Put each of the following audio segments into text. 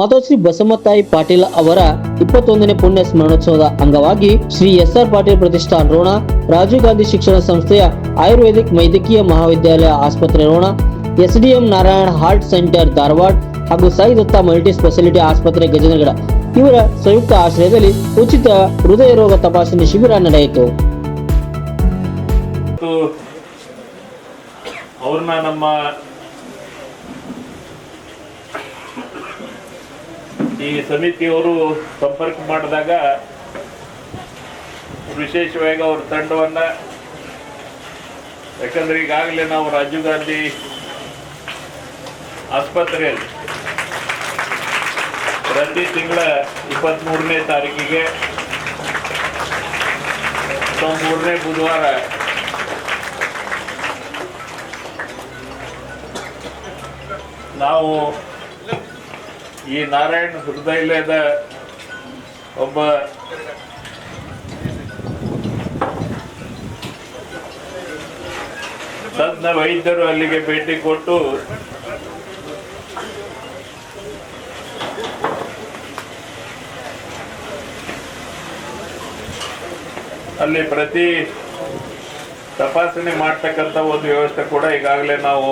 ಮಾತೋಶ್ರೀ ಬಸಮ್ಮತಾಯಿ ಪಾಟೀಲ್ ಅವರ ಇಪ್ಪತ್ತೊಂದನೇ ಪುಣ್ಯ ಸ್ಮರಣೋತ್ಸವದ ಅಂಗವಾಗಿ ಶ್ರೀ ಎಸ್ ಆರ್ ಪಾಟೀಲ್ ಪ್ರತಿಷ್ಠಾನ ರೋಣ ರಾಜೀವ್ ಗಾಂಧಿ ಶಿಕ್ಷಣ ಸಂಸ್ಥೆಯ ಆಯುರ್ವೇದಿಕ್ ವೈದ್ಯಕೀಯ ಮಹಾವಿದ್ಯಾಲಯ ಆಸ್ಪತ್ರೆ Ron SDM Narayana heart centre Dharwad ಹಾಗೂ ಸಾಯಿ ದತ್ತ ಮಲ್ಟಿ ಸ್ಪೆಷಾಲಿಟಿ ಆಸ್ಪತ್ರೆ ಗಜನಗಡ. ಇವರ ಸಂಯುಕ್ತ ಆಶ್ರಯದಲ್ಲಿ ಉಚಿತ ಹೃದಯ ರೋಗ ತಪಾಸಣೆ ಶಿಬಿರ ನಡೆಯಿತು. ಅವ್ರನ್ನ ನಮ್ಮ ಈ ಸಮಿತಿಯವರು ಸಂಪರ್ಕ ಮಾಡಿದಾಗ ವಿಶೇಷವಾಗಿ ಅವ್ರ ತಂಡವನ್ನ, ಯಾಕಂದ್ರೆ ಈಗಾಗಲೇ ನಾವು ರಾಜೀವ್ ಗಾಂಧಿ ಆಸ್ಪತ್ರೆಯಲ್ಲಿ ಪ್ರತಿ ತಿಂಗಳ ಇಪ್ಪತ್ತ್ಮೂರನೇ ತಾರೀಕಿಗೆ ಮೂರನೇ ಬುಧವಾರ ನಾವು ಈ ನಾರಾಯಣ ಹೃದಯದ ಒಬ್ಬ ತಜ್ಞ ವೈದ್ಯರು ಅಲ್ಲಿಗೆ ಭೇಟಿ ಕೊಟ್ಟು ಅಲ್ಲಿ ಪ್ರತಿ ತಪಾಸಣೆ ಮಾಡ್ತಕ್ಕಂಥ ಒಂದು ವ್ಯವಸ್ಥೆ ಕೂಡ ಈಗಾಗಲೇ ನಾವು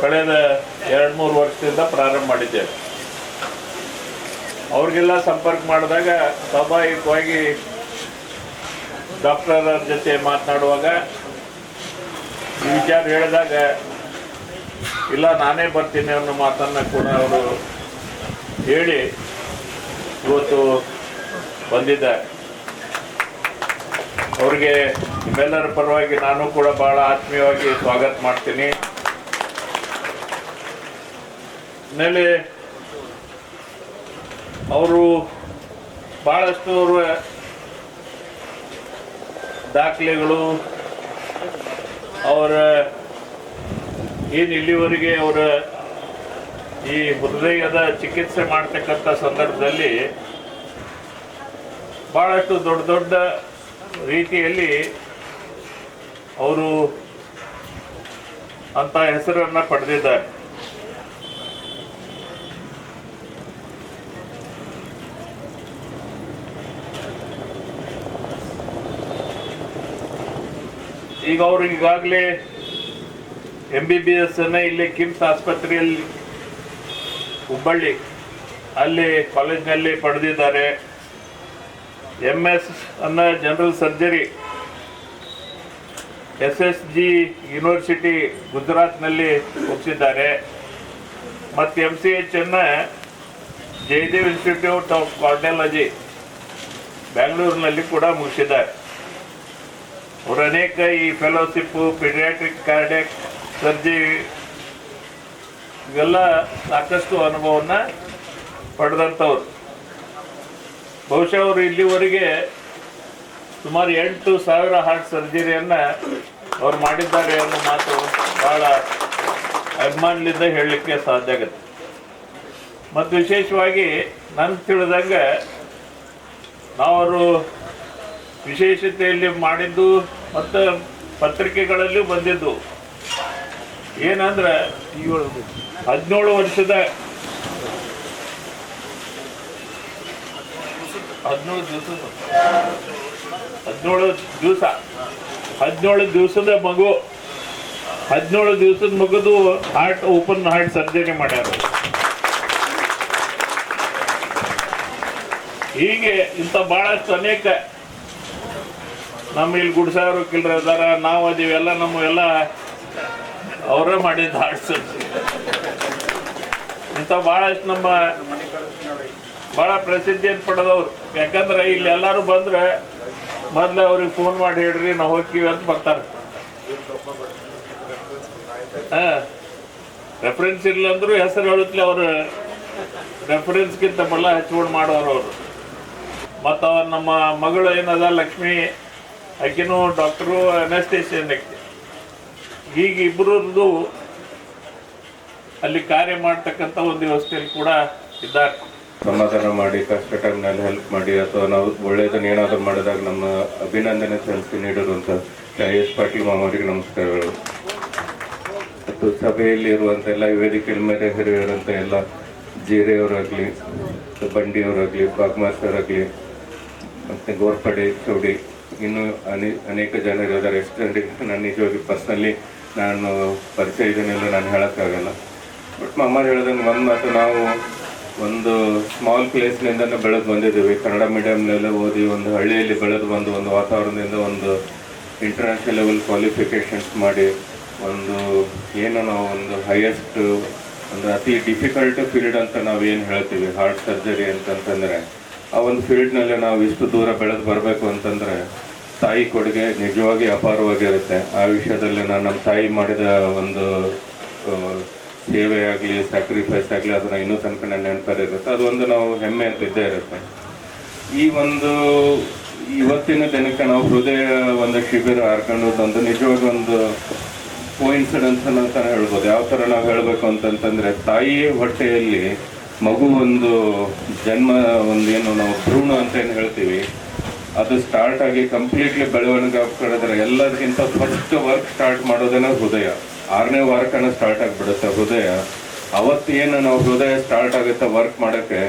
ಕಳೆದ ಎರಡು ಮೂರು ವರ್ಷದಿಂದ ಪ್ರಾರಂಭ ಮಾಡಿದ್ದೇವೆ. ಅವ್ರಿಗೆಲ್ಲ ಸಂಪರ್ಕ ಮಾಡಿದಾಗ ಸ್ವಾಭಾವಿಕವಾಗಿ ಡಾಕ್ಟರ್ ಜೊತೆ ಮಾತನಾಡುವಾಗ ಈ ವಿಚಾರ ಹೇಳಿದಾಗ, ಇಲ್ಲ, ನಾನೇ ಬರ್ತೀನಿ ಅನ್ನೋ ಮಾತನ್ನು ಕೂಡ ಅವರು ಹೇಳಿ ಇವತ್ತು ಬಂದಿದ್ದಾರೆ. ಅವ್ರಿಗೆ ನಿಮ್ಮೆಲ್ಲರ ಪರವಾಗಿ ನಾನು ಕೂಡ ಭಾಳ ಆತ್ಮೀಯವಾಗಿ ಸ್ವಾಗತ ಮಾಡ್ತೀನಿ. ಆಮೇಲೆ ಅವರು ಬಹಳಷ್ಟು ಅವರ ದಾಖಲೆಗಳು ಅವರ ಏನು ಇಲ್ಲಿವರೆಗೆ ಅವರ ಈ ಹೃದಯದ ಚಿಕಿತ್ಸೆ ಮಾಡ್ತಕ್ಕಂಥ ಸಂದರ್ಭದಲ್ಲಿ ಭಾಳಷ್ಟು ದೊಡ್ಡ ದೊಡ್ಡ ರೀತಿಯಲ್ಲಿ ಅವರು ಅಂತ ಹೆಸರನ್ನು ಪಡೆದಿದ್ದಾರೆ. ಈಗ ಅವರು ಈಗಾಗಲೇ ಎಂ ಬಿ ಬಿ ಎಸ್ ಅನ್ನ ಇಲ್ಲಿ ಕಿಮ್ಸ್ ಆಸ್ಪತ್ರೆಯಲ್ಲಿ ಹುಬ್ಬಳ್ಳಿ, ಅಲ್ಲಿ ಕಾಲೇಜ್ನಲ್ಲಿ ಪಡೆದಿದ್ದಾರೆ. ಎಂ ಎಸ್ ಅನ್ನ general surgery S S G university ಗುಜರಾತ್ನಲ್ಲಿ ಮುಗಿಸಿದ್ದಾರೆ. ಮತ್ತು ಎಂ ಸಿ ಎಚ್ ಅನ್ನ ಜಯದೇವ್ ಇನ್ಸ್ಟಿಟ್ಯೂಟ್ ಆಫ್ ಕಾರ್ಡಿಯಾಲಜಿ ಬೆಂಗಳೂರಿನಲ್ಲಿ ಕೂಡ ಮುಗಿಸಿದ್ದಾರೆ. ಅವರು ಅನೇಕ ಈ ಫೆಲೋಶಿಪ್ಪು ಪಿಡಿಯಾಟ್ರಿಕ್ ಕಾರ್ಡಿಯಾಕ್ ಸರ್ಜಿ ಇವೆಲ್ಲ ಸಾಕಷ್ಟು ಅನುಭವವನ್ನು ಪಡೆದಂಥವ್ರು. ಬಹುಶಃ ಅವರು ಇಲ್ಲಿವರೆಗೆ ಸುಮಾರು ಎಂಟು ಸಾವಿರ ಹಾರ್ಟ್ ಸರ್ಜರಿಯನ್ನ ಅವ್ರು ಮಾಡಿದ್ದಾರೆ ಅನ್ನೋ ಮಾತು ಬಹಳ ಅಭಿಮಾನದಿಂದ ಹೇಳಲಿಕ್ಕೆ ಸಾಧ್ಯ ಆಗುತ್ತೆ. ಮತ್ತು ವಿಶೇಷವಾಗಿ ನಾನು ತಿಳಿದಂಗೆ ನಾವು ಅವರು ವಿಶೇಷತೆಯಲ್ಲಿ ಮಾಡಿದ್ದು ಮತ್ತು ಪತ್ರಿಕೆಗಳಲ್ಲಿ ಬಂದಿದ್ದು. ಏನಂದ್ರೆ ಹದಿನೇಳು ವರ್ಷದ ಹದಿನೇಳು ದಿವಸ. ಹದಿನೇಳು ದಿವಸ. ಹದಿನೇಳು ದಿವಸದ ಮಗು. ಹದಿನೇಳು ದಿವಸದ ಮಗುದು ಹಾರ್ಟ್ ಓಪನ್ ಹಾರ್ಟ್ ಸರ್ಜರಿ ಮಾಡ್ಯಾರ. ಹೀಗೆ ಇಂಥ ಬಹಳಷ್ಟು ಅನೇಕ ನಮ್ಮ ಇಲ್ಲಿ ಗುಡ್ಸಾರು ಕಿಲ್ರ ಇದಾರ ನಾವು ಅದೀವೆಲ್ಲ ನಮ್ಮ ಎಲ್ಲ ಅವರೇ ಮಾಡಿದ ಹಾಡ್ಸ ಇಂಥ ಬಹಳಷ್ಟು ನಮ್ಮ ಬಹಳ ಪ್ರಸಿದ್ಧಿಯನ್ನು ಪಡೆದವ್ರು. ಯಾಕಂದ್ರೆ ಇಲ್ಲಿ ಎಲ್ಲರೂ ಬಂದ್ರೆ ಮೊದ್ಲು ಅವ್ರಿಗೆ ಫೋನ್ ಮಾಡಿ ಹೇಳ್ರಿ, ನಾವು ಹೋಗ್ತೀವಿ ಅಂತ ಬರ್ತಾರೆ. ರೆಫರೆನ್ಸ್ ಇಲ್ಲ ಅಂದ್ರು ಹೆಸರು ಹೇಳುತ್ತಲೇ ಅವರು ರೆಫರೆನ್ಸ್ಗಿಂತ ಬಲ್ಲ ಹಚ್ಕೊಂಡು ಮಾಡೋರು ಅವರು. ಮತ್ತು ನಮ್ಮ ಮಗಳು ಏನದ, ಲಕ್ಷ್ಮಿ ಆಕಿನೂ ಡಾಕ್ಟ್ರು ಅನಸ್ತೇಷನ್ ಹೀಗೆ ಇಬ್ಬರದ್ದು ಅಲ್ಲಿ ಕಾರ್ಯ ಮಾಡ್ತಕ್ಕಂಥ ಒಂದು ವ್ಯವಸ್ಥೆಯಲ್ಲಿ ಕೂಡ ಇದ್ದಾರೆ. ಸಮಾಧಾನ ಮಾಡಿ ಕಷ್ಟ ಟೈಮ್ನಲ್ಲಿ ಹೆಲ್ಪ್ ಮಾಡಿ, ಅಥವಾ ನಾವು ಒಳ್ಳೆಯದನ್ನು ಏನಾದರೂ ಮಾಡಿದಾಗ ನಮ್ಮ ಅಭಿನಂದನೆ ಸಲ್ಲಿಸಿ ನೀಡಿರುವಂಥ ಐ ಎಸ್ ಪಾಟೀಲ್ ಮಾಮವರಿಗೆ ನಮಸ್ಕಾರಗಳು. ಮತ್ತು ಸಭೆಯಲ್ಲಿ ಇರುವಂಥ ಎಲ್ಲ ವೇದಿಕೆಯ ಮೇಲೆ ಹಿರಿಯರಂತ ಎಲ್ಲ ಜೀರೆಯವರಾಗಲಿ, ಬಂಡಿಯವರಾಗಲಿ ಬಾಗ್ಮಾಸ್ಟರ್ ಆಗಲಿ ಮತ್ತು ಗೋರ್ಪಡೆ, ಚೌಡಿ ಇನ್ನೂ ಅನೇ, ಅನೇಕ ಜನರಿದ್ದಾರೆ ಎಷ್ಟು ಜನರಿಗೆ ನಾನು ನಿಜವಾಗಿ ಪರ್ಸ್ನಲಿ ನಾನು ಪರಿಚಯ ಇದನ್ನೆಲ್ಲ ನಾನು ಹೇಳೋಕ್ಕಾಗಲ್ಲ ಬಟ್ ಮಮ್ಮ ಹೇಳೋದನ್ನು ಒಂದು ಮಾತು ನಾವು ಒಂದು ಸ್ಮಾಲ್ ಪ್ಲೇಸ್ನಿಂದಲೂ ಬೆಳೆದು ಬಂದಿದ್ದೀವಿ. ಕನ್ನಡ ಮೀಡಿಯಮ್ನೆಲ್ಲ ಓದಿ ಒಂದು ಹಳ್ಳಿಯಲ್ಲಿ ಬೆಳೆದು ಬಂದು ಒಂದು ವಾತಾವರಣದಿಂದ ಒಂದು ಇಂಟರ್ನ್ಯಾಷನಲ್ ಲೆವೆಲ್ ಕ್ವಾಲಿಫಿಕೇಷನ್ಸ್ ಮಾಡಿ ಒಂದು ಏನು ನಾವು ಒಂದು ಹೈಯೆಸ್ಟ್ ಒಂದು ಅತಿ ಡಿಫಿಕಲ್ಟ್ ಫೀಲ್ಡ್ ಅಂತ ನಾವು ಏನು ಹೇಳ್ತೀವಿ? ಹಾರ್ಟ್ ಸರ್ಜರಿ ಅಂತಂತಂದರೆ. ಆ ಒಂದು ಫೀಲ್ಡ್ನಲ್ಲಿ ನಾವು ಇಷ್ಟು ದೂರ ಬೆಳೆದು ಬರಬೇಕು ಅಂತಂದರೆ ತಾಯಿ ಕೊಡುಗೆ ನಿಜವಾಗಿ ಅಪಾರವಾಗಿರುತ್ತೆ. ಆ ವಿಷಯದಲ್ಲಿ ನಾನು ನಮ್ಮ ತಾಯಿ ಮಾಡಿದ ಒಂದು ಸೇವೆ ಆಗಲಿ ಸ್ಯಾಕ್ರಿಫೈಸ್ ಆಗಲಿ ಅದನ್ನ ಇನ್ನೂ ತನಕ ನನ್ನ ನೆನಪಲ್ಲಿರುತ್ತೆ. ಅದೊಂದು ನಾವು ಹೆಮ್ಮೆ ಅಂತ ಇದ್ದೇ ಇರುತ್ತೆ. ಈ ಒಂದು, ಇವತ್ತಿನ ದಿನಕ್ಕೆ ನಾವು ಹೃದಯ ಒಂದು ಶಿಬಿರ ಹಾರ್ಕೊಂಡು ಒಂದು ನಿಜವಾಗಿ ಒಂದು ಕೋಇನ್ಸಿಡೆನ್ಸ್ ಅಂತ ಹೇಳ್ಬೋದು. ಯಾವ ಥರ ನಾವು ಹೇಳಬೇಕು ಅಂತಂತಂದರೆ ತಾಯಿ ಹೊಟ್ಟೆಯಲ್ಲಿ ಮಗು ಒಂದು ಜನ್ಮ ಒಂದು ಏನು ನಾವು ಭ್ರೂಣ ಅಂತ ಏನು ಹೇಳ್ತೀವಿ, ಅದು ಸ್ಟಾರ್ಟ್ ಆಗಿ ಕಂಪ್ಲೀಟ್ಲಿ ಬೆಳವಣಿಗೆ ಆಗ್ಬಿಡಿದ್ರೆ ಎಲ್ಲದಕ್ಕಿಂತ ಫಸ್ಟ್ ವರ್ಕ್ ಸ್ಟಾರ್ಟ್ ಮಾಡೋದೇನೋ ಹೃದಯ. ಆರನೇ ವಾರಕ್ಕನ ಸ್ಟಾರ್ಟ್ ಆಗಿಬಿಡುತ್ತೆ ಹೃದಯ. ಅವತ್ತೇನು ನಾವು ಹೃದಯ ಸ್ಟಾರ್ಟ್ ಆಗುತ್ತೆ ವರ್ಕ್ ಮಾಡೋಕ್ಕೆ,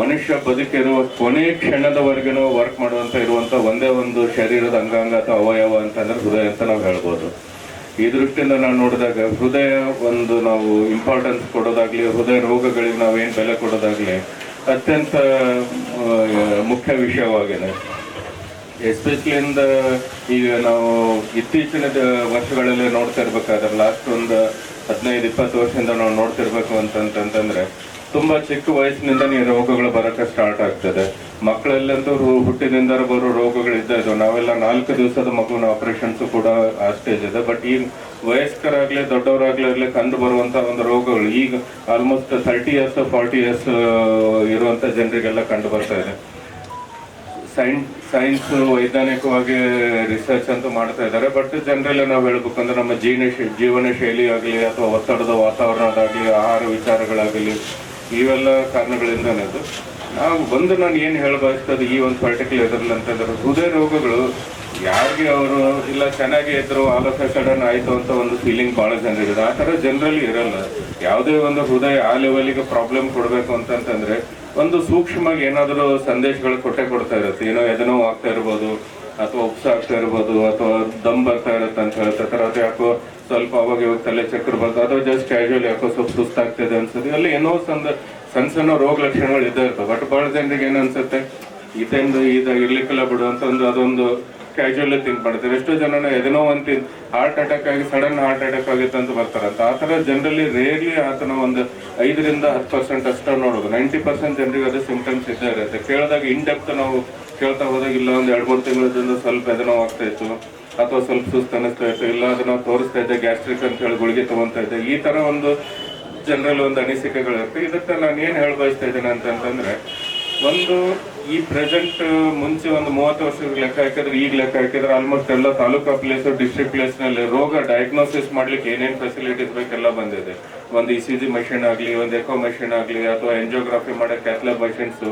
ಮನುಷ್ಯ ಬದುಕಿರುವ ಕೊನೆ ಕ್ಷಣದವರೆಗೂ ವರ್ಕ್ ಮಾಡುವಂತ ಇರುವಂತ ಒಂದೇ ಒಂದು ಶರೀರದ ಅಂಗಾಂಗ ಅಥವಾ ಅವಯವ ಅಂತಂದ್ರೆ ಹೃದಯ ಅಂತ ನಾವು ಹೇಳ್ಬೋದು. ಈ ದೃಷ್ಟಿಯಿಂದ ನಾವು ನೋಡಿದಾಗ ಹೃದಯ ಒಂದು ನಾವು ಇಂಪಾರ್ಟೆನ್ಸ್ ಕೊಡೋದಾಗ್ಲಿ, ಹೃದಯ ರೋಗಗಳಿಗೆ ನಾವು ಏನು ಬೆಲೆ ಕೊಡೋದಾಗ್ಲಿ ಅತ್ಯಂತ ಮುಖ್ಯ ವಿಷಯವಾಗಿದೆ. ಎಸ್ಪೆಷಲಿಂದ ಈಗ ನಾವು ಇತ್ತೀಚಿನ ವರ್ಷಗಳಲ್ಲಿ ನೋಡ್ತಾ ಇರ್ಬೇಕಾದ್ರೆ ಲಾಸ್ಟ್ ಒಂದು ಹದಿನೈದು, ಇಪ್ಪತ್ತು ವರ್ಷದಿಂದ ನಾವು ನೋಡ್ತಿರ್ಬೇಕು ಅಂತಂತಂದ್ರೆ ತುಂಬಾ ಚಿಕ್ಕ ವಯಸ್ಸಿನಿಂದ ಈ ರೋಗಗಳು ಬರಕ್ಕೆ ಸ್ಟಾರ್ಟ್ ಆಗ್ತದೆ. ಮಕ್ಕಳಲ್ಲಂತೂ ರು- ಹುಟ್ಟಿನಿಂದ ಬರೋ ರೋಗಗಳು ಇದ್ದ ಇದಾವೆ ನಾವೆಲ್ಲ ನಾಲ್ಕು ದಿವಸದ ಮಗುವಿನ ಆಪರೇಷನ್ಸ್ ಕೂಡ ಆ ಸ್ಟೇಜ್ ಇದೆ. ಬಟ್ ಈಗ ವಯಸ್ಕರಾಗ್ಲಿ, ದೊಡ್ಡವರಾಗ್ಲಿ ಕಂಡು ಬರುವಂತ ಒಂದು ರೋಗಗಳು ಈಗ almost thirty years forty years ಇರುವಂತ ಜನರಿಗೆಲ್ಲ ಕಂಡು ಬರ್ತಾ ಇದೆ. ಸೈನ್ಸ್ ಸೈನ್ಸ್ ವೈಜ್ಞಾನಿಕವಾಗಿ ರಿಸರ್ಚ್ ಅಂತ ಮಾಡ್ತಾ ಇದ್ದಾರೆ. ಬಟ್ ಜನರಲ್ಲಿ ನಾವು ಹೇಳ್ಬೇಕಂದ್ರೆ ನಮ್ಮ ಜೀವನ ಜೀವನ ಶೈಲಿ ಆಗಲಿ ಅಥವಾ ಒತ್ತಡದ ವಾತಾವರಣದಾಗಲಿ, ಆಹಾರ ವಿಚಾರಗಳಾಗಲಿ, ಇವೆಲ್ಲ ಕಾರಣಗಳಿಂದನೇ ಅದು. ಒಂದು ನಾನು ಏನು ಹೇಳಬಯಸ್ತದೆ ಈ ಒಂದು ಪರ್ಟಿಕ್ಯುಲರ್ ಇದರಲ್ಲಿ ಅಂತಂದ್ರೆ ಹೃದಯ ರೋಗಗಳು ಯಾರಿಗೆ ಅವರು ಇಲ್ಲ, ಚೆನ್ನಾಗಿ ಇದ್ರು ಆಲಸ ಸಡನ್ ಆಯಿತು ಅಂತ ಒಂದು ಫೀಲಿಂಗ್ ಬಹಳ ಜನರಿಗಿದೆ ಆ ಥರ ಜನರಲ್ಲಿ ಇರಲ್ಲ. ಯಾವುದೇ ಒಂದು ಹೃದಯ ಆ ಲೆವೆಲಿಗೆ ಪ್ರಾಬ್ಲಮ್ ಕೊಡಬೇಕು ಅಂತಂತಂದ್ರೆ ಒಂದು ಸೂಕ್ಷ್ಮವಾಗಿ ಏನಾದರೂ ಸಂದೇಶಗಳು ಕೊಟ್ಟೆ ಕೊಡ್ತಾ ಇರುತ್ತೆ. ಏನೋ ಎದನೋ ಆಗ್ತಾ ಇರ್ಬೋದು, ಅಥವಾ ಉಪ್ಸ ಆಗ್ತಾ ಇರ್ಬೋದು, ಅಥವಾ ದಮ್ ಬರ್ತಾ ಇರುತ್ತೆ ಅಂತ ಹೇಳ್ತಾ ಅದು ಯಾಕೋ ಸ್ವಲ್ಪ ಅವಾಗ ಇವಾಗ ತಲೆ ಚಕ್ರ ಬಂತು ಅಥವಾ ಜಸ್ಟ್ ಕ್ಯಾಶುವಲ್ ಯಾಕೋ ಸ್ವಲ್ಪ ಸುಸ್ತಾಗ್ತಿದೆ ಅನ್ಸುತ್ತೆ. ಅಲ್ಲಿ ಏನೋ ಸಂದ ಸಣ್ಣ ಸಣ್ಣ ರೋಗ ಲಕ್ಷಣಗಳು ಇದ್ದೇ ಇರ್ತವೆ. ಬಟ್ ಬಹಳ ಜನರಿಗೆ ಏನು ಅನ್ಸುತ್ತೆ? ಇದೊಂದು ಇದು ಇರ್ಲಿಕ್ಕೆಲ್ಲ ಬಿಡು ಅಂತ ಒಂದು ಅದೊಂದು ಕ್ಯಾಶುವಲ್ ಥಿಂಕ್ ಮಾಡ್ತಾರೆ. ಎಷ್ಟೋ ಜನ ಎದನೋ ಅಂತ ಹಾರ್ಟ್ ಅಟ್ಯಾಕ್ ಆಗಿ ಸಡನ್ ಹಾರ್ಟ್ ಅಟ್ಯಾಕ್ ಆಗಿತ್ತು ಅಂತ ಬರ್ತಾರಂತ ಆ ಥರ ಜನರಲಿ ರೇರ್ಲಿ ಆತನ ಒಂದು ಐದರಿಂದ ಹತ್ತು ಪರ್ಸೆಂಟ್ ಅಷ್ಟೇ ನೋಡೋದು. ನೈಂಟಿ ಪರ್ಸೆಂಟ್ ಜನರಿಗೆ ಅದು ಸಿಂಪ್ಟಮ್ಸ್ ಇದ್ದೇ ಇರುತ್ತೆ. ಕೇಳಿದಾಗ ಇನ್ ಡೆಪ್ತ್ ನಾವು ಕೇಳ್ತಾ ಹೋದಾಗ ಇಲ್ಲ, ಒಂದು ಎರಡು, ಮೂರು ತಿಂಗಳಿಂದ ಸ್ವಲ್ಪ ಎದನೋ ಆಗ್ತಾ ಇತ್ತು. ಅಥವಾ ಸ್ವಲ್ಪ ಸುಸ್ತು ಅನ್ನಿಸ್ತಾ ಇತ್ತು. ಇಲ್ಲ, ಅದನ್ನ ತೋರಿಸ್ತಾ ಇದ್ದೆ ಗ್ಯಾಸ್ಟ್ರಿಕ್ ಅಂತ ಹೇಳಿ ಗುಳಿಗೆ ತಗೊತಾ ಇದ್ದೆ. ಈ ತರ ಒಂದು ಜನರಲ್ ಒಂದು ಅನಿಸಿಕೆಗಳಿರುತ್ತೆ ಇದಕ್ಕೆ ನಾನು ಏನು ಹೇಳ ಬಯಸ್ತಾ ಇದ್ದೇನೆ ಅಂತಂತಂದ್ರೆ, ಒಂದು ಈ ಪ್ರೆಸೆಂಟ್ ಮುಂಚೆ ಒಂದು ಮೂವತ್ತು ವರ್ಷದ ಲೆಕ್ಕ ಹಾಕಿದ್ರೆ, ಈಗ ಲೆಕ್ಕ ಹಾಕಿದ್ರೆ ಆಲ್ಮೋಸ್ಟ್ ಎಲ್ಲ ತಾಲೂಕಾ ಪ್ಲೇಸ್ ಡಿಸ್ಟ್ರಿಕ್ಟ್ ಪ್ಲೇಸ್ನಲ್ಲಿ ರೋಗ ಡಯಾಗ್ನೋಸಿಸ್ ಮಾಡ್ಲಿಕ್ಕೆ ಏನೇನು ಫೆಸಿಲಿಟೀಸ್ ಬೇಕೆಲ್ಲ ಬಂದಿದೆ. ಒಂದು ಇ ಸಿ ಜಿ ಮೆಷಿನ್ ಆಗಲಿ, ಒಂದು ಎಕೋ ಮೆಷಿನ್ ಆಗಲಿ, ಅಥವಾ ಎಂಜಿಯೋಗ್ರಫಿ ಮಾಡೋ ಕ್ಯಾಥ್ಲಾಬ್ ಮಷಿನ್ಸ್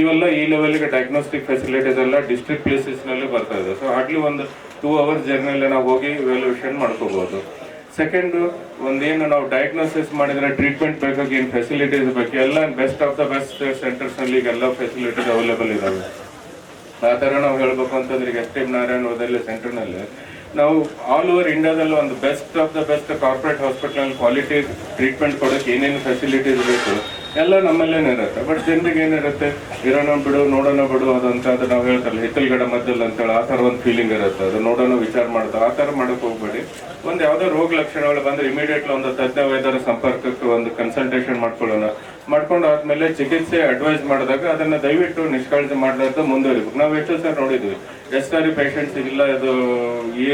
ಇವೆಲ್ಲ ಈ ಲೆವೆಲ್ಗೆ ಡಯಾಗ್ನೋಸ್ಟಿಕ್ ಫೆಸಿಲಿಟೀಸ್ ಎಲ್ಲ ಡಿಸ್ಟ್ರಿಕ್ಟ್ ಪ್ಲೇಸಸ್ನಲ್ಲಿ ಬರ್ತಾ ಇದೆ. ಸೊ ಆಗ್ಲಿ ಒಂದು ಟೂ ಅವರ್ಸ್ ಜರ್ನಿಯಲ್ಲಿ ನಾವು ಹೋಗಿ ಇವ್ಯಾಲ್ಯೂಷನ್ ಮಾಡ್ಕೋಬಹುದು ಸೆಕೆಂಡ್ ಒಂದೇನು ನಾವು ಡಯಾಗ್ನೋಸಿಸ್ ಮಾಡಿದ್ರೆ ಟ್ರೀಟ್ಮೆಂಟ್ ಬೇಕಾಗಿ ಏನು ಫೆಸಿಲಿಟೀಸ್ ಬೇಕು. ಎಲ್ಲ best of the best centres ಈಗ ಎಲ್ಲ ಫೆಸಿಲಿಟೀಸ್ ಅವೈಲೇಬಲ್ ಇದಾವೆ. ಆ ಥರ ನಾವು ಹೇಳ್ಬೇಕು ಅಂತಂದ್ರೆ ಈಗ ಎಸ್ ಟಿ ನಾರಾಯಣ ಸೆಂಟರ್ನಲ್ಲಿ ನಾವು ಆಲ್ ಓವರ್ ಇಂಡಿಯಾದಲ್ಲಿ ಒಂದು best of the best corporate hospital quality treatment ಕೊಡೋಕೆ ಏನೇನು ಫೆಸಿಲಿಟೀಸ್ ಬೇಕು ಎಲ್ಲ ನಮ್ಮಲ್ಲೇನೆ ಇರುತ್ತೆ. ಬಟ್ ಜನರಿಗೆ ಏನಿರುತ್ತೆ? ಇರೋಣ ಬಿಡು ನೋಡೋಣ ಬಿಡು ಅದಂತ ಅದು ನಾವು ಹೇಳ್ತಾರಲ್ಲ ಹಿತ್ತಲ್ಗಡೆ ಮದ್ದಲ್ಲ ಅಂತೇಳಿ ಆ ಥರ ಒಂದು ಫೀಲಿಂಗ್ ಇರುತ್ತೆ. ಅದು ನೋಡೋಣ ವಿಚಾರ ಮಾಡ್ತಾ ಆ ಥರ ಮಾಡೋಕೆ ಹೋಗ್ಬೇಡಿ. ಒಂದು ಯಾವುದೋ ರೋಗ ಲಕ್ಷಣಗಳು ಬಂದರೆ ಇಮಿಡಿಯೇಟ್ಲಿ ಒಂದು ತಜ್ಞ ವೈದ್ಯರ ಸಂಪರ್ಕಕ್ಕೆ ಒಂದು ಕನ್ಸಲ್ಟೇಷನ್ ಮಾಡ್ಕೊಳ್ಳೋಣ. ಮಾಡ್ಕೊಂಡು ಆದಮೇಲೆ ಚಿಕಿತ್ಸೆ ಅಡ್ವೈಸ್ ಮಾಡಿದಾಗ ಅದನ್ನು ದಯವಿಟ್ಟು ನಿಷ್ಕಾಳಜಿ ಮಾಡಲಾರ್ದು ಮುಂದುವರಿಬೇಕು. ನಾವು ಎಷ್ಟೋ ಸರ್ ನೋಡಿದ್ವಿ. ಎಷ್ಟಾರಿ ಪೇಷಂಟ್ಸ್ ಇಲ್ಲ, ಅದು ಈ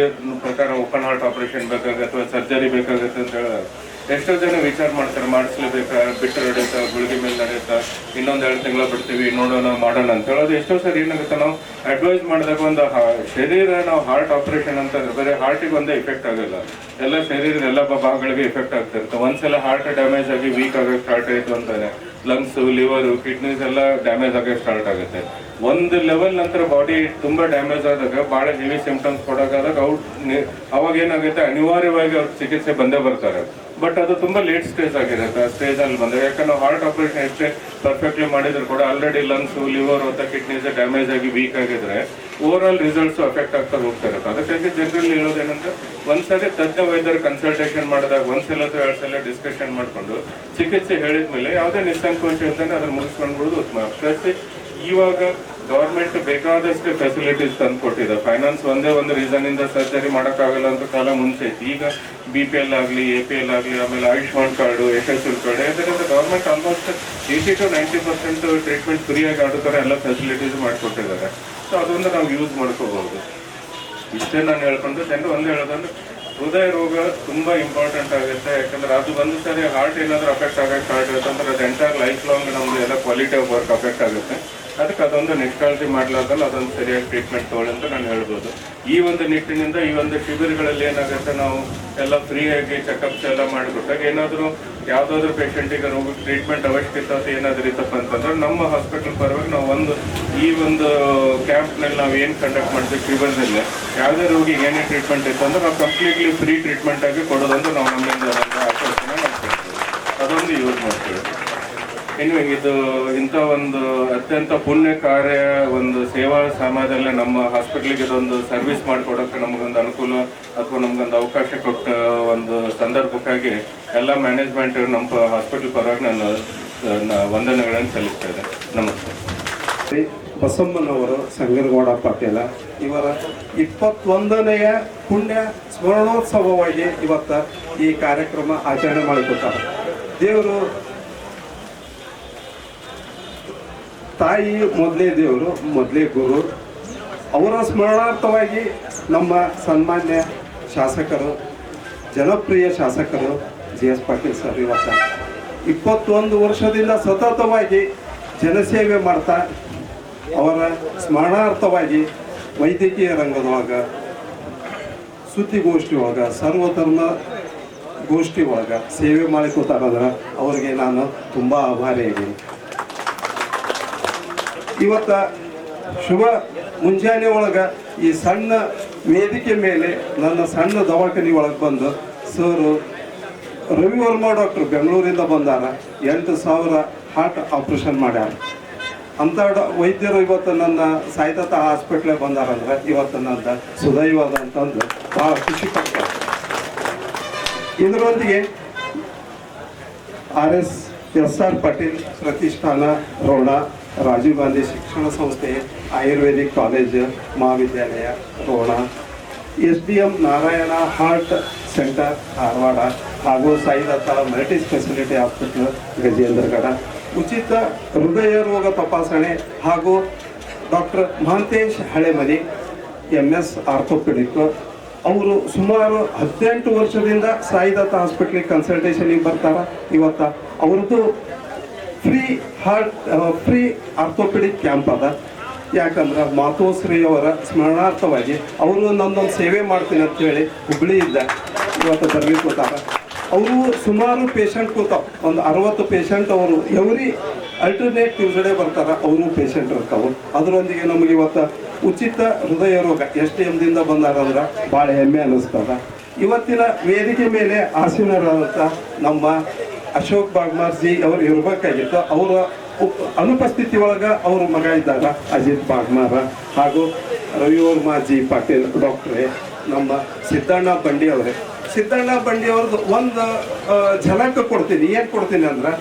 ಪ್ರಕಾರ ಓಪನ್ ಹಾರ್ಟ್ ಆಪರೇಷನ್ ಬೇಕಾಗುತ್ತೆ, ಅಥವಾ ಸರ್ಜರಿ ಬೇಕಾಗುತ್ತೆ ಅಂತ ಹೇಳಿದಾಗ ಎಷ್ಟೋ ಜನ ವಿಚಾರ ಮಾಡ್ತಾರೆ, ಮಾಡಿಸ್ಲೇಬೇಕಾ, ಬಿಟ್ಟು ನಡೆಯುತ್ತಾ ಗುಳಿಗೆ ಮೇಲೆ ನಡೆಯುತ್ತಾ, ಇನ್ನೊಂದು ಎರಡು ತಿಂಗಳ ಬಿಡ್ತೀವಿ, ನೋಡೋಣ, ಮಾಡೋಣ ಅಂತ ಹೇಳೋದು ಎಷ್ಟೋ ಸರಿ ಏನಾಗುತ್ತೆ, ನಾವು ಅಡ್ವೈಸ್ ಮಾಡಿದಾಗ ಒಂದು ಶರೀರ ನಾವು ಹಾರ್ಟ್ ಆಪರೇಷನ್ ಅಂತ ಬರೀ ಹಾರ್ಟಿಗೆ ಒಂದೇ ಇಫೆಕ್ಟ್ ಆಗಲ್ಲ. ಎಲ್ಲ ಶರೀರದ ಎಲ್ಲ ಭಾಗಗಳಿಗೆ ಇಫೆಕ್ಟ್ ಆಗ್ತಿರುತ್ತೆ ಒಂದ್ಸಲ ಹಾರ್ಟ್ ಡ್ಯಾಮೇಜ್ ಆಗಿ ವೀಕ್ ಆಗೋಕೆ ಸ್ಟಾರ್ಟ್ ಆಯಿತು ಅಂತಾನೆ. ಲಂಗ್ಸ್ ಲಿವರ್ ಕಿಡ್ನೀಸ್ ಎಲ್ಲ ಡ್ಯಾಮೇಜ್ ಆಗಕ್ಕೆ ಸ್ಟಾರ್ಟ್ ಆಗುತ್ತೆ. ಒಂದು ಲೆವೆಲ್ ನಂತರ ಬಾಡಿ ತುಂಬ ಡ್ಯಾಮೇಜ್ ಆದಾಗ ಭಾಳ ಹೆವಿ ಸಿಂಪ್ಟಮ್ಸ್ ಕೊಡೋಕಾದಾಗ ಅವ್ರು ಅವಾಗ ಏನಾಗುತ್ತೆ, ಅನಿವಾರ್ಯವಾಗಿ ಅವ್ರ ಚಿಕಿತ್ಸೆ ಬಂದೇ ಬರ್ತಾರೆ. ಬಟ್ ಅದು ತುಂಬಾ ಲೇಟ್ ಸ್ಟೇಜ್ ಆಗಿರುತ್ತೆ ಸ್ಟೇಜ್ ಅಲ್ಲಿ ಬಂದಾಗ ಯಾಕಂದ್ರೆ ಹಾರ್ಟ್ ಆಪರೇಷನ್ ಎಷ್ಟೇ ಪರ್ಫೆಕ್ಟ್ಲಿ ಮಾಡಿದ್ರು ಕೂಡ ಆಲ್ರೆಡಿ ಲಂಗ್ಸ್ ಲಿವರ್ ಅಥವಾ ಕಿಡ್ನೀಸ್ ಡ್ಯಾಮೇಜ್ ಆಗಿ ವೀಕ್ ಆಗಿದ್ರೆ ಓವರ್ ಆಲ್ ರಿಸಲ್ಟ್ಸ್ ಅಫೆಕ್ಟ್ ಆಗ್ತಾ ಹೋಗ್ತಾ ಇರುತ್ತೆ. ಅದಕ್ಕಾಗಿ ಜನರಲ್ ಹೇಳೋದೇನಂದ್ರೆ ಒಂದ್ಸರಿ ತಜ್ಞ ವೈದ್ಯರ ಕನ್ಸಲ್ಟೇಷನ್ ಮಾಡಿದಾಗ ಒಂದ್ಸಲ ಅಥವಾ ಎರಡು ಸಲ ಡಿಸ್ಕಷನ್ ಮಾಡಿಕೊಂಡು ಚಿಕಿತ್ಸೆ ಹೇಳಿದ್ಮೇಲೆ ಯಾವುದೇ ನಿಸ್ಸಂಕೋಚ ಅದನ್ನ ಮುಗಿಸ್ಕೊಂಡ್ಬಿಡೋದು ಉತ್ತಮ. ಇವಾಗ ಗೌರ್ಮೆಂಟ್ ಬೇಕಾದಷ್ಟು ಫೆಸಿಲಿಟೀಸ್ ತಂದು ಕೊಟ್ಟಿದೆ ಫೈನಾನ್ಸ್ ಒಂದೇ ಒಂದು ರೀಸನ್ ಇಂದ ಸರ್ಜರಿ ಮಾಡೋಕ್ಕಾಗಲ್ಲ ಅಂತ ಕಾಲ ಮುಂಚೆ ಇತ್ತು. ಈಗ ಬಿ ಪಿ ಎಲ್ ಆಗಲಿ ಎ ಪಿ ಎಲ್ ಆಗಲಿ, ಆಮೇಲೆ Ayushman card S S L card ಇದರಿಂದ government almost eighty to ninety percent treatment ಫ್ರೀಯಾಗಿ ಆಡೋ ಥರ ಎಲ್ಲ ಫೆಸಿಲಿಟೀಸ್ ಮಾಡಿಕೊಟ್ಟಿದ್ದಾರೆ. ಸೊ ಅದೊಂದು ನಾವು ಯೂಸ್ ಮಾಡ್ಕೋಬಹುದು. ಇಷ್ಟೇ ನಾನು ಹೇಳ್ಕೊಂಡು ಜನರು ಒಂದು ಹೇಳೋದಂದ್ರೆ ಹೃದಯ ರೋಗ ತುಂಬ ಇಂಪಾರ್ಟೆಂಟ್ ಆಗುತ್ತೆ. ಯಾಕಂದ್ರೆ ಅದು ಒಂದು ಸರಿ ಹಾರ್ಟ್ ಏನಾದರೂ ಅಫೆಕ್ಟ್ ಆಗಕ್ಕೆ ಸ್ಟಾರ್ಟ್ ಇರುತ್ತೆ ಅಂದ್ರೆ ಅದು ಎಂಟೈರ್ ಲೈಫ್ ಲಾಂಗ್ ನಮ್ದು ಎಲ್ಲ ಕ್ವಾಲಿಟಿ ಆಫ್ ವರ್ಕ್ ಅಫೆಕ್ಟ್ ಆಗುತ್ತೆ. ಅದಕ್ಕೆ ಅದೊಂದು ನಿಷ್ಕಾಳಜಿ ಮಾಡ್ಲಾರ್ದಲ್ಲ ಅದೊಂದು ಸರಿಯಾಗಿ ಟ್ರೀಟ್ಮೆಂಟ್ ತಗೊಳ್ಳಿ ಅಂತ ನಾನು ಹೇಳ್ಬೋದು. ಈ ಒಂದು ನಿಟ್ಟಿನಿಂದ ಈ ಒಂದು ಶಿಬಿರಗಳಲ್ಲಿ ಏನಾಗುತ್ತೆ ನಾವು ಎಲ್ಲ ಫ್ರೀಯಾಗಿ ಚೆಕಪ್ಸ್ ಎಲ್ಲ ಮಾಡಿಬಿಟ್ಟಾಗ ಏನಾದರೂ ಯಾವುದಾದ್ರೂ ಪೇಷಂಟಿಗೆ ರೋಗ ಟ್ರೀಟ್ಮೆಂಟ್ ಅವಶ್ಯಕತೆ ಏನಾದರೂ ಇತ್ತಪ್ಪ ಅಂತಂದ್ರೆ ನಮ್ಮ ಹಾಸ್ಪಿಟಲ್ ಪರವಾಗಿ ನಾವು ಒಂದು ಈ ಒಂದು ಕ್ಯಾಂಪ್ನಲ್ಲಿ ನಾವು ಏನು ಕಂಡಕ್ಟ್ ಮಾಡ್ತೀವಿ ಶಿಬಿರದಲ್ಲಿ, ಯಾವುದೇ ರೋಗಿಗೆ ಏನೇ ಟ್ರೀಟ್ಮೆಂಟ್ ಇತ್ತು ಅಂದ್ರೆ ನಾವು ಕಂಪ್ಲೀಟ್ಲಿ ಫ್ರೀ ಟ್ರೀಟ್ಮೆಂಟ್ ಆಗಿ ಕೊಡೋದಂತ ನಾವು ನಮ್ಮಿಂದ ಆಶ್ವಾಸನೆ ಮಾಡ್ತೀವಿ ಅದೊಂದು ಯೂಸ್ ಮಾಡ್ತೀವಿ. ಇನ್ನು ಇದು ಇಂಥ ಒಂದು ಅತ್ಯಂತ ಪುಣ್ಯ ಕಾರ್ಯ, ಒಂದು ಸೇವಾ ಸಮಾಜದಲ್ಲಿ ನಮ್ಮ ಹಾಸ್ಪಿಟ್ಲಿಗೆ ಇದೊಂದು ಸರ್ವಿಸ್ ಮಾಡಿಕೊಡೋಕೆ ನಮಗೊಂದು ಅನುಕೂಲ ಅಥವಾ ನಮಗೊಂದು ಅವಕಾಶ ಕೊಟ್ಟ ಒಂದು ಸಂದರ್ಭಕ್ಕಾಗಿ ಎಲ್ಲ ಮ್ಯಾನೇಜ್ಮೆಂಟ್ ನಮ್ಮ ಹಾಸ್ಪಿಟಲ್ ಪರವಾಗಿ ನಾನು ವಂದನೆಗಳನ್ನು ಸಲ್ಲಿಸ್ತಾ ನಮಸ್ತೆ. ಶ್ರೀ ಬಸಮ್ಮನವರು ಸಂಗನಗೌಡ ಪಾಟೀಲ, ಇವರ ಇಪ್ಪತ್ತೊಂದನೆಯ ಪುಣ್ಯ ಸ್ಮರಣೋತ್ಸವವಾಗಿ ಇವತ್ತ ಈ ಕಾರ್ಯಕ್ರಮ ಆಚರಣೆ ಮಾಡಿಕೊಟ್ಟಾರೆ ದೇವರು ತಾಯಿ ಮೊದಲೇ ದೇವರು, ಮೊದಲೇ ಗುರು. ಅವರ ಸ್ಮರಣಾರ್ಥವಾಗಿ ನಮ್ಮ ಸನ್ಮಾನ್ಯ ಶಾಸಕರು, ಜನಪ್ರಿಯ ಶಾಸಕರು ಜಿ ಎಸ್ ಪಾಟೀಲ್ ಸರ್ ಇವತ್ತ ಇಪ್ಪತ್ತೊಂದು ವರ್ಷದಿಂದ ಸತತವಾಗಿ ಜನಸೇವೆ ಮಾಡ್ತಾ ಅವರ ಸ್ಮರಣಾರ್ಥವಾಗಿ ವೈದ್ಯಕೀಯ ರಂಗದೊಳಗ ಸುದ್ದಿಗೋಷ್ಠಿ ಒಳಗೆ ಸರ್ವಧರ್ಮ ಗೋಷ್ಠಿ ಒಳಗೆ ಸೇವೆ ಮಾಡಿಕೊತಾರಂದ್ರೆ ಅವರಿಗೆ ನಾನು ತುಂಬ ಆಭಾರಿ ಇದ್ದೀನಿ ಇವತ್ತ ಶುಭ ಮುಂಜಾನೆ ಒಳಗ ಈ ಸಣ್ಣ ವೇದಿಕೆ ಮೇಲೆ ನನ್ನ ಸಣ್ಣ ದವಾಖಾನೆ ಒಳಗೆ ಬಂದು ಸರು ರವಿವರ್ಮ ಡಾಕ್ಟ್ರು ಬೆಂಗಳೂರಿಂದ ಬಂದಾರ. ಎಂಟು ಸಾವಿರ ಹಾರ್ಟ್ ಆಪರೇಷನ್ ಮಾಡ್ಯಾರ. ಅಂತ ವೈದ್ಯರು ಇವತ್ತು ನನ್ನ ಸಾಯಿತಾತ ಹಾಸ್ಪಿಟ್ಲಿಗೆ ಬಂದಾರಂದ್ರೆ ಇವತ್ತು ನನ್ನ ಸುದೈವಾದ ಅಂತಂದು ಭಾಳ ಖುಷಿ ಪಡ್ತಾರೆ. ಇದರೊಂದಿಗೆ R S S R Patil, ಪ್ರತಿಷ್ಠಾನ, ರೋಣ ರಾಜೀವ್ ಗಾಂಧಿ ಶಿಕ್ಷಣ ಸಂಸ್ಥೆ, ಆಯುರ್ವೇದಿಕ್ ಕಾಲೇಜ್, ಮಹಾವಿದ್ಯಾಲಯ, Ron S D M Narayana heart centre, Dharwad ಹಾಗೂ Saidatta multi speciality hospital Gajendragad ಉಚಿತ ಹೃದಯ ರೋಗ ತಪಾಸಣೆ ಹಾಗೂ doctor Mahantesh Halemani M S orthopaedic. ಅವರು ಸುಮಾರು ಹದಿನೆಂಟು ವರ್ಷದಿಂದ ಸಾಯಿದತ್ತ ಹಾಸ್ಪಿಟ್ಲಿಗೆ ಕನ್ಸಲ್ಟೇಷನಿಗೆ ಬರ್ತಾರೆ. ಇವತ್ತು ಅವ್ರದ್ದು free heart free orthopaedic camp ಅದ. ಯಾಕಂದ್ರೆ ಮಾತೋಶ್ರೀ ಅವರ ಸ್ಮರಣಾರ್ಥವಾಗಿ ಅವರು ನನ್ನೊಂದು ಸೇವೆ ಮಾಡ್ತೀನಿ ಅಂತ ಹೇಳಿ ಇದ್ದ ಇವತ್ತು ಕೂತಾರ ಅವರು ಸುಮಾರು ಪೇಷಂಟ್ ಕೂತಾವ ಒಂದು ಅರವತ್ತು ಪೇಷಂಟ್ ಅವರು ಎವ್ರಿ ಅಲ್ಟರ್ನೇಟ್ ಟ್ಯೂಸ್ಡೇ ಬರ್ತಾರ, ಅವರು ಪೇಷಂಟ್ ಇರ್ತಾವೆ. ಅದರೊಂದಿಗೆ ನಮಗೆ ಇವತ್ತು ಉಚಿತ ಹೃದಯ ರೋಗ ಎಸ್ ಟಿ ಎಮ್ದಿಂದ ಬಂದಾರಂದ್ರೆ ಭಾಳ ಹೆಮ್ಮೆ ಅನ್ನಿಸ್ತದ ಇವತ್ತಿನ ವೇದಿಕೆ ಮೇಲೆ ಆಸೀನರಾದಂಥ ನಮ್ಮ ಅಶೋಕ್ ಬಾಗ್ಮಾರ್ಜಿ ಅವ್ರು ಇರ್ಬೇಕಾಗಿತ್ತು ಅವರ ಅನುಪಸ್ಥಿತಿ ಒಳಗ ಅವ್ರ ಮಗ ಇದ್ದಾಗ ಅಜಿತ್ ಬಾಗ್ಮಾರ ಹಾಗೂ ರವಿಯೋರ್ ಮಾಜಿ ಪಾಟೀಲ್ ಡಾಕ್ಟ್ರೆ ನಮ್ಮ ಸಿದ್ದಣ್ಣ ಬಂಡಿ ಅವರೇ. ಸಿದ್ದಣ್ಣ ಬಂಡಿ ಅವ್ರದ್ದು ಒಂದು ಝಲಕ ಕೊಡ್ತೀನಿ. ಏನು ಕೊಡ್ತೀನಿ ಅಂದ್ರೆ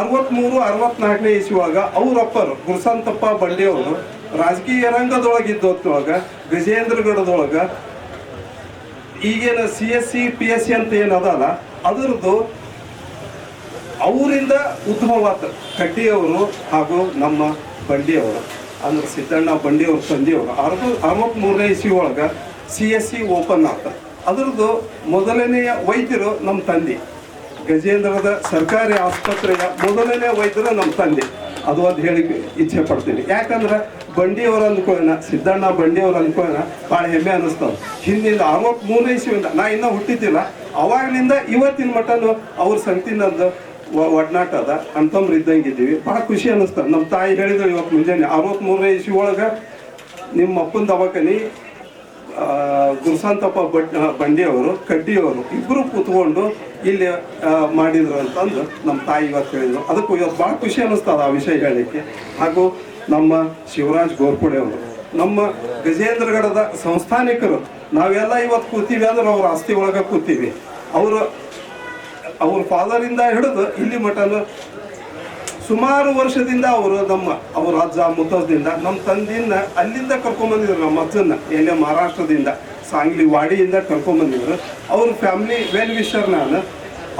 ಅರವತ್ಮೂರು, ಅರವತ್ನಾಲ್ಕನೇ ಇಸ್ವಿ ಒಳಗೆ ಅವ್ರಪ್ಪರು ಗುರುಸಂತಪ್ಪ ಬಂಡಿ ಅವರು ರಾಜಕೀಯ ರಂಗದೊಳಗಿದ್ದೊತ್ತೊಳಗ ಗಜೇಂದ್ರಗಢದೊಳಗ ಈಗೇನು C S C, P S C ಅಂತ ಏನು ಅದಲ್ಲ, ಅದರದ್ದು ಅವರಿಂದ ಉದ್ಭವಾತ ಕಡ್ಡಿಯವರು ಹಾಗೂ ನಮ್ಮ ಬಂಡಿಯವರು, ಅಂದ್ರೆ ಸಿದ್ದಣ್ಣ ಬಂಡಿಯವ್ರ ತಂದೆಯವರು ಅರವತ್ತು ಮೂರನೇ ಇಸ್ವಿ ಒಳಗೆ ಸಿ ಎಸ್ ಸಿ ಓಪನ್ ಆತ ಅದರದ್ದು ಮೊದಲನೆಯ ವೈದ್ಯರು ನಮ್ಮ ತಂದೆ. ಗಜೇಂದ್ರದ ಸರ್ಕಾರಿ ಆಸ್ಪತ್ರೆಯ ಮೊದಲನೇ ವೈದ್ಯರು ನಮ್ಮ ತಂದೆ. ಅದು ಒಂದು ಹೇಳಿ ಇಚ್ಛೆ ಪಡ್ತೀನಿ. ಯಾಕಂದ್ರೆ ಬಂಡಿಯವ್ರು ಅಂದ್ಕೊಳ್ಳೋಣ ಸಿದ್ದಣ್ಣ ಬಂಡಿಯವರು ಅಂದ್ಕೊಳ್ಳೋಣ ಭಾಳ ಹೆಮ್ಮೆ ಅನ್ನಿಸ್ತವೆ ಹಿಂದಿಂದ ಅರವತ್ತ್ಮೂರನೇ ಇಸ್ವಿಯಿಂದ ನಾ ಇನ್ನೂ ಹುಟ್ಟಿದ್ದಿಲ್ಲ. ಅವಾಗಲಿಂದ ಇವತ್ತಿನ ಮಟ್ಟನು ಅವ್ರ ಸಂಗತಿನಂದು ಒಡನಾಟ ಅದ ಅಂತಂಬ್ರು ಇದ್ದಂಗೆ ಇದ್ದೀವಿ ಭಾಳ ಖುಷಿ ಅನ್ನಿಸ್ತದೆ ನಮ್ಮ ತಾಯಿ ಹೇಳಿದ್ರು ಇವತ್ತು ಮುಂಜಾನೆ ಅರವತ್ತ್ಮೂರನೇ ಇಸ್ವಿ ಒಳಗೆ ನಿಮ್ಮ ಅಪ್ಪನ ದವಾಖಾನಿ ಗುರುಸಾಂತಪ್ಪ ಬಡ್ ಬಂಡಿಯವರು, ಕಡ್ಡಿಯವರು ಇಬ್ಬರು ಕೂತ್ಕೊಂಡು ಇಲ್ಲಿ ಮಾಡಿದ್ರು ಅಂತಂದು ನಮ್ಮ ತಾಯಿ ಇವತ್ತು ಹೇಳಿದ್ರು. ಅದಕ್ಕೂ ಇವತ್ತು ಭಾಳ ಖುಷಿ ಅನ್ನಿಸ್ತದ ಆ ವಿಷಯ ಹೇಳಲಿಕ್ಕೆ. ಹಾಗೂ ನಮ್ಮ ಶಿವರಾಜ್ ಗೋರ್ಪುಡೆ ಅವರು, ನಮ್ಮ ಗಜೇಂದ್ರಗಡದ ಸಂಸ್ಥಾನಿಕರು, ನಾವೆಲ್ಲ ಇವತ್ತು ಕೂತೀವಿ ಅಂದ್ರೆ ಅವ್ರ ಆಸ್ತಿ ಒಳಗೆ ಕೂತೀವಿ. ಅವರು ಅವ್ರ ಫಾದರಿಂದ ಹಿಡಿದು ಇಲ್ಲಿ ಮಟನು ಸುಮಾರು ವರ್ಷದಿಂದ ಅವರು ನಮ್ಮ, ಅವ್ರ ಅಜ್ಜ ಮುತ್ತದಿಂದ ನಮ್ಮ ತಂದೆಯನ್ನ ಅಲ್ಲಿಂದ ಕರ್ಕೊಂಬಂದಿದ್ರು ನಮ್ಮ ಅಜ್ಜನ್ನ, ಎಲ್ಲೇ ಮಹಾರಾಷ್ಟ್ರದಿಂದ ಸಾಂಗ್ಲಿ ವಾಡಿಯಿಂದ ಕರ್ಕೊಂಬಂದಿದ್ರು ಅವ್ರ ಫ್ಯಾಮಿಲಿ ವೆಲ್ ವಿಶರ್ ನಾನು.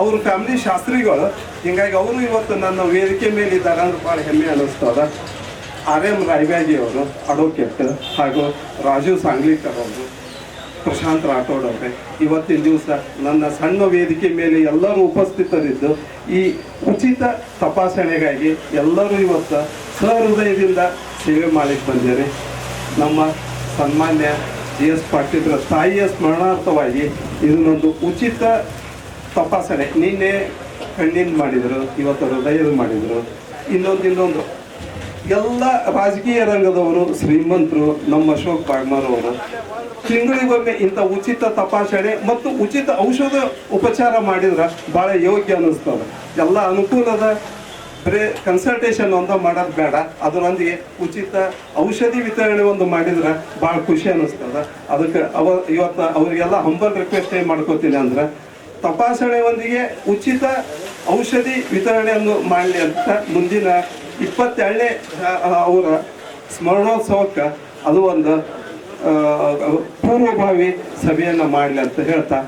ಅವ್ರ ಫ್ಯಾಮಿಲಿ ಶಾಸ್ತ್ರಿಗಳು. ಹಿಂಗಾಗಿ ಅವರು ಇವತ್ತು ನನ್ನ ವೇದಿಕೆ ಮೇಲೆ ಇದ್ದಾರೆ ಅಂದ್ರೆ ಭಾಳ ಹೆಮ್ಮೆ ಅನ್ನಿಸ್ತದ ಆರ್ ಎಂ ರಾಯ್ಬ್ಯಾಗಿ ಅವರು ಅಡ್ವೊಕೇಟ್ ಹಾಗೂ ರಾಜೀವ್ ಸಾಂಗ್ಲಿಕರ್ ಅವರು ಪ್ರಶಾಂತ್ ರಾಠೋಡ್ ಇವತ್ತಿನ ದಿವಸ ನನ್ನ ಸಣ್ಣ ವೇದಿಕೆ ಮೇಲೆ ಎಲ್ಲರೂ ಉಪಸ್ಥಿತರಿದ್ದು ಈ ಉಚಿತ ತಪಾಸಣೆಗಾಗಿ ಎಲ್ಲರೂ ಇವತ್ತು ಸಹೃದಯದಿಂದ ಸೇವೆ ಮಾಡಲಿಕ್ಕೆ ಬಂದಿರಿ ನಮ್ಮ ಸನ್ಮಾನ್ಯ ಜಿ ಎಸ್ ಪಾಟೀಲ್ರ ತಾಯಿಯ ಸ್ಮರಣಾರ್ಥವಾಗಿ ಇದನ್ನೊಂದು ಉಚಿತ ತಪಾಸಣೆ ನಿನ್ನೆ ಕಣ್ಣಿಂದ ಮಾಡಿದರು, ಇವತ್ತು ಹೃದಯದ ಮಾಡಿದರು. ಇನ್ನೊಂದು ಇನ್ನೊಂದು ಎಲ್ಲ ರಾಜಕೀಯ ರಂಗದವರು ಶ್ರೀಮಂತರು, ನಮ್ಮ ಅಶೋಕ್ ಬಾಗ್ಮಾರ್ ಅವರು ತಿಂಗಳಿಗೊಮ್ಮೆ ಇಂಥ ಉಚಿತ ತಪಾಸಣೆ ಮತ್ತು ಉಚಿತ ಔಷಧ ಉಪಚಾರ ಮಾಡಿದ್ರೆ ಭಾಳ ಯೋಗ್ಯ ಅನ್ನಿಸ್ತದೆ. ಎಲ್ಲ ಅನುಕೂಲದ ಬರೀ ಕನ್ಸಲ್ಟೇಷನ್ ಒಂದು ಮಾಡೋದು ಬೇಡ. ಅದರೊಂದಿಗೆ ಉಚಿತ ಔಷಧಿ ವಿತರಣೆ ಒಂದು ಮಾಡಿದ್ರೆ ಭಾಳ ಖುಷಿ ಅನ್ನಿಸ್ತದೆ. ಅದಕ್ಕೆ ಅವ ಇವತ್ತು ಅವರಿಗೆಲ್ಲ ಹಂಬಲ್ ರಿಕ್ವೆಸ್ಟ್ ಏನು ಮಾಡ್ಕೋತೀನಿ ಅಂದ್ರೆ ತಪಾಸಣೆಯೊಂದಿಗೆ ಉಚಿತ ಔಷಧಿ ವಿತರಣೆಯನ್ನು ಮಾಡಲಿ ಅಂತ ಮುಂದಿನ ಇಪ್ಪತ್ತೆರಡನೇ ಅವರ ಸ್ಮರಣೋತ್ಸವಕ್ಕೆ ಅದು ಒಂದು ಪೂರ್ವಭಾವಿ ಸಭೆಯನ್ನು ಮಾಡಲಿ ಅಂತ ಹೇಳ್ತಾ